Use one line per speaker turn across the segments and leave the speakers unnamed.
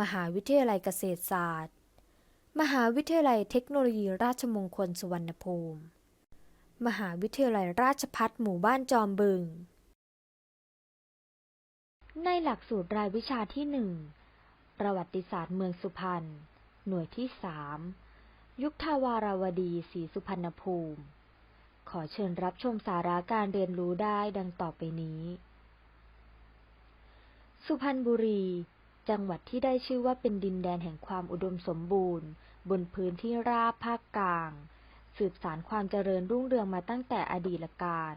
มหาวิทยาลัยเกษตรศาสตร์ มหาวิทยาลัยเทคโนโลยีราชมงคลสุวรรณภูมิ มหาวิทยาลัยราชภัฏหมู่บ้านจอมบึง ในหลักสูตรรายวิชาที่หนึ่งประวัติศาสตร์เมืองสุพรรณ หน่วยที่สามยุคทวาราวดีศรีสุพรรณภูมิ ขอเชิญรับชมสาระการเรียนรู้ได้ดังต่อไปนี้ สุพรรณบุรี จังหวัดที่ได้ชื่อว่าเป็นดินแดนแห่งความอุดมสมบูรณ์ บนพื้นที่ราบภาคกลาง สืบสารความเจริญรุ่งเรืองมาตั้งแต่อดีตการ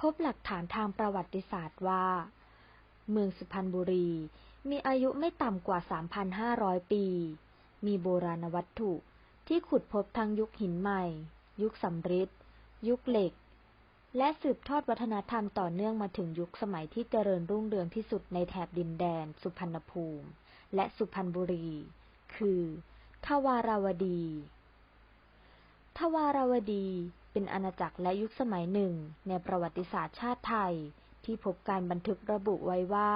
พบหลักฐานทางประวัติศาสตร์ว่า เมืองสุพรรณบุรี มีอายุไม่ต่ำกว่า 3,500 ปี มีโบราณวัตถุที่ขุดพบทั้งยุคหินใหม่ ยุคสำริดยุคเหล็ก และสืบทอดวัฒนธรรมต่อเนื่องมาถึงยุคสมัยที่เจริญรุ่งเรืองที่สุดในแถบดินแดน สุพรรณภูมิ และสุพรรณบุรี คือทวาราวดี ทวาราวดีเป็นอาณาจักรและยุคสมัยหนึ่งในประวัติศาสตร์ชาติไทย ที่พบการบันทึกระบุไว้ว่า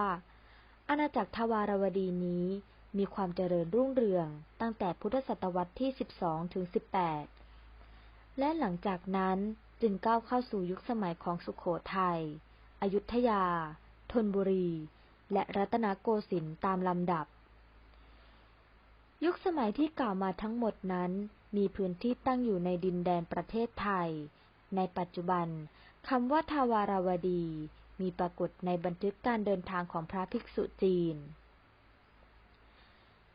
อาณาจักรทวาราวดีนี้มีความเจริญรุ่งเรืองตั้งแต่พุทธศตวรรษที่ 12 ถึง 18 และหลังจากนั้น จึงก้าวเข้าสู่ยุคสมัยของสุขโขทัย อยุธยา ธนบุรี และรัตนโกสินทร์ตามลำดับ ยุคสมัยที่กล่าวมาทั้งหมดนั้น มีพื้นที่ตั้งอยู่ในดินแดนประเทศไทย ในปัจจุบันคำว่าทาวาราวดี มีปรากฏในบันทึกการเดินทางของพระภิกษุจีน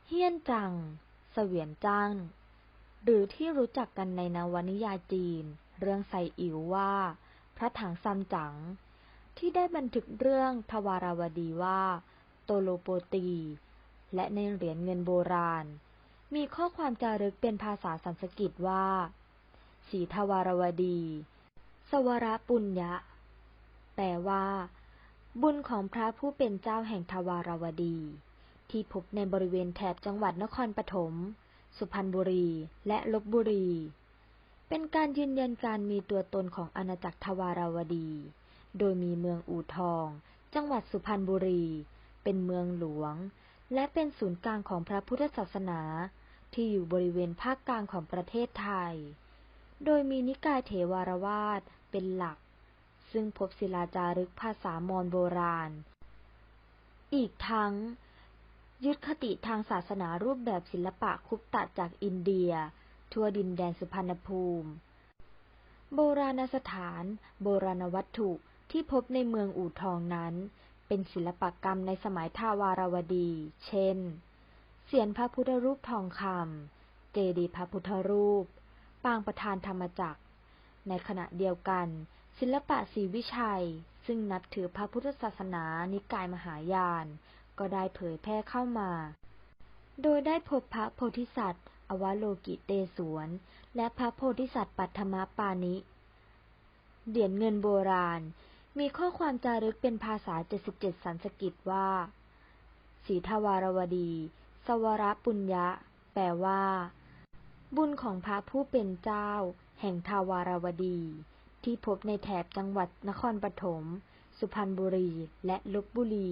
เฮียนจัง เสวียนจ้างหรือที่รู้จักกันในนวนิยายจีน เรื่องไซอิ๋วว่า พระถังซัมจั๋งที่ได้บันทึกเรื่องทวาราวดีว่า โตโลโปตี และในเหรียญเงินโบราณ มีข้อความจารึกเป็นภาษาสันสกฤตว่าสีทวารวดี สวรปุญญะ แปลว่า บุญของพระผู้เป็นเจ้าแห่งทวารวดี ที่พบในบริเวณแถบจังหวัดนครปฐม สุพรรณบุรี และลบบุรี เป็นการยืนยันการมีตัวตนของอาณาจักรทวาราวดี โดยมีเมืองอู่ทอง จังหวัดสุพรรณบุรี เป็นเมืองหลวง และเป็นศูนย์กลางของพระพุทธศาสนา ที่อยู่บริเวณภาคกลางของประเทศไทย โดยมีนิกายเถวารวาสเป็นหลัก ซึ่งพบศิลาจารึกภาษามอญโบราณ อีกทั้ง ยึดคติทางศาสนารูปแบบศิลปะคุปตะจากอินเดีย ทั่วดินแดนสุพรรณภูมิ โบราณสถาน โบราณวัตถุที่พบในเมืองอู่ทองนั้น เป็นศิลปกรรมในสมัยทาวารวดี เช่น เสียนพระพุทธรูปทองคำ เจดีย์พระพุทธรูป ปางประธานธรรมจักร ในขณะเดียวกัน ศิลปะศรีวิชัย ซึ่งนับถือพระพุทธศาสนานิกายมหายาน ก็ได้เผยแพร่เข้ามา โดยได้พบพระโพธิสัตว์ อวโลกิเตศวรและพระโพธิสัตว์ปัทมปานิเหรียญเงินโบราณ มีข้อความจารึกเป็นภาษา 77 สันสกฤตว่าสีทวารวดี สวรปุญญะ แปลว่า บุญของพระผู้เป็นเจ้า แห่งทาวารวดี ที่พบในแถบจังหวัดนครปฐม สุพรรณบุรี และลบบุรี